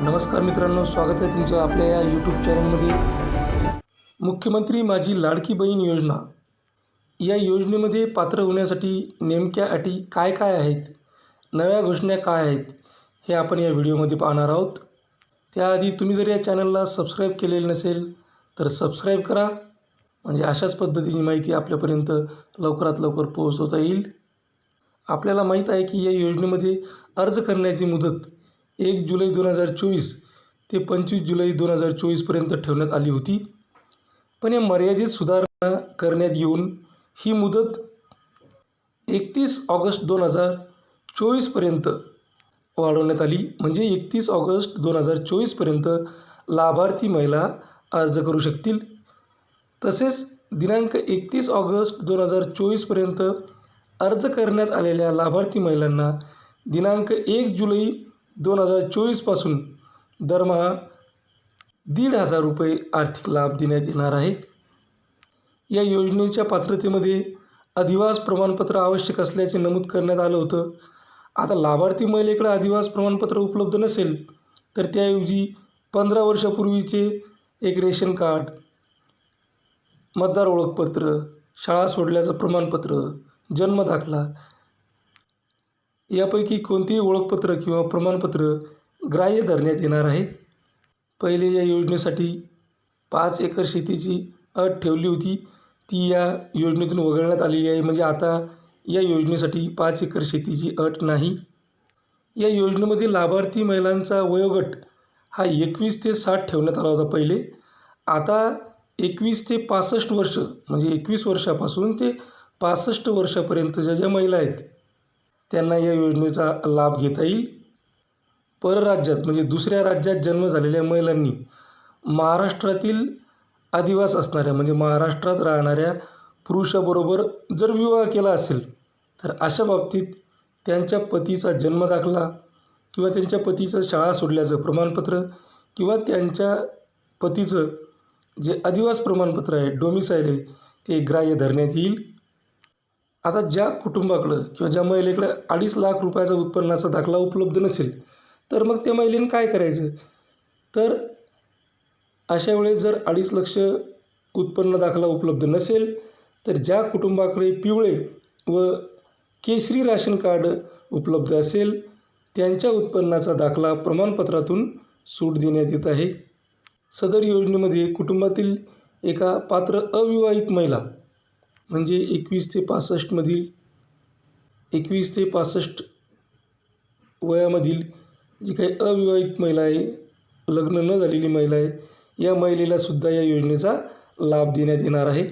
नमस्कार मित्रांनो स्वागत आहे तुमचं आपल्या या यूट्यूब चॅनलमध्ये मुख्यमंत्री माझी लाडकी बहीण योजना. या योजनेमध्ये पात्र होण्यासाठी नेमक्या अटी काय काय आहेत? नव्या घोषणा काय आहेत? हे आपण या व्हिडिओमध्ये पाहणार आहोत. त्याआधी तुम्ही जर या चॅनलला सबस्क्राईब केलेलं नसेल तर सबस्क्राईब करा. म्हणजे अशाच पद्धतीची माहिती आपल्यापर्यंत लवकरात लवकर पोहोचवता येईल. आपल्याला माहीत आहे की या योजनेमध्ये अर्ज करण्याची मुदत एक जुलै दोन हजार चोवीस ते पंचवीस जुलै दोन हजार चोवीसपर्यंत ठेवण्यात आली होती. पण या मर्यादित सुधारणा करण्यात येऊन ही मुदत एकतीस ऑगस्ट दोन हजार चोवीसपर्यंत वाढवण्यात आली. म्हणजे एकतीस ऑगस्ट दोन हजार चोवीसपर्यंत लाभार्थी महिला अर्ज करू शकतील. तसेच दिनांक एकतीस ऑगस्ट दोन हजार चोवीसपर्यंत अर्ज करण्यात आलेल्या लाभार्थी महिलांना दिनांक एक जुलै दोन हजार चोवीसपासून दरमहा दीड हजार रुपये आर्थिक लाभ देण्यात येणार आहे. या योजनेच्या पात्रतेमध्ये अधिवास प्रमाणपत्र आवश्यक असल्याचे नमूद करण्यात आलं होतं. आता लाभार्थी महिलेकडे अधिवास प्रमाणपत्र उपलब्ध नसेल तर त्याऐवजी पंधरा वर्षापूर्वीचे एक रेशन कार्ड मतदार ओळखपत्र शाळा सोडल्याचं प्रमाणपत्र जन्मदाखला यापैकी कोणतेही ओळखपत्र किंवा प्रमाणपत्र ग्राह्य धरण्यात येणार आहे. पहिले या योजनेसाठी पाच एकर शेतीची अट ठेवली होती. ती या योजनेतून वगळण्यात आलेली आहे. म्हणजे आता या योजनेसाठी पाच एकर शेतीची अट नाही. या योजनेमध्ये लाभार्थी महिलांचा वयोगट हा एकवीस ते साठ ठेवण्यात आला होता पहिले. आता एकवीस ते पासष्ट वर्ष म्हणजे एकवीस वर्षापासून ते पासष्ट वर्षापर्यंत ज्या ज्या महिला आहेत त्यांना या योजनेचा लाभ घेता येईल. परराज्यात म्हणजे दुसऱ्या राज्यात जन्म झालेल्या महिलांनी महाराष्ट्रातील आदिवास असणाऱ्या म्हणजे महाराष्ट्रात राहणाऱ्या पुरुषाबरोबर जर विवाह केला असेल तर अशा बाबतीत त्यांच्या पतीचा जन्म दाखला किंवा त्यांच्या पतीचं शाळा सोडल्याचं प्रमाणपत्र किंवा त्यांच्या पतीचं जे आदिवास प्रमाणपत्र आहे डोमिसाईल आहे ते ग्राह्य धरण्यात येईल. आता ज्या कुटुंबाकडं किंवा ज्या महिलेकडं अडीच लाख रुपयाचा उत्पन्नाचा दाखला उपलब्ध नसेल तर मग त्या महिलेनं काय करायचं? तर अशा वेळेस जर अडीच लक्ष उत्पन्न दाखला उपलब्ध नसेल तर ज्या कुटुंबाकडे पिवळे व केसरी राशन कार्ड उपलब्ध असेल त्यांच्या उत्पन्नाचा दाखला प्रमाणपत्रातून सूट देण्यात येत आहे. सदर योजनेमध्ये कुटुंबातील एका पात्र अविवाहित महिला म्हणजे एकवीस ते पासष्टमधील एकवीस ते पासष्ट वयामधील जी काही अविवाहित महिला आहे लग्न न झालेली महिला आहे या महिलेलासुद्धा या योजनेचा लाभ देण्यात येणार आहे.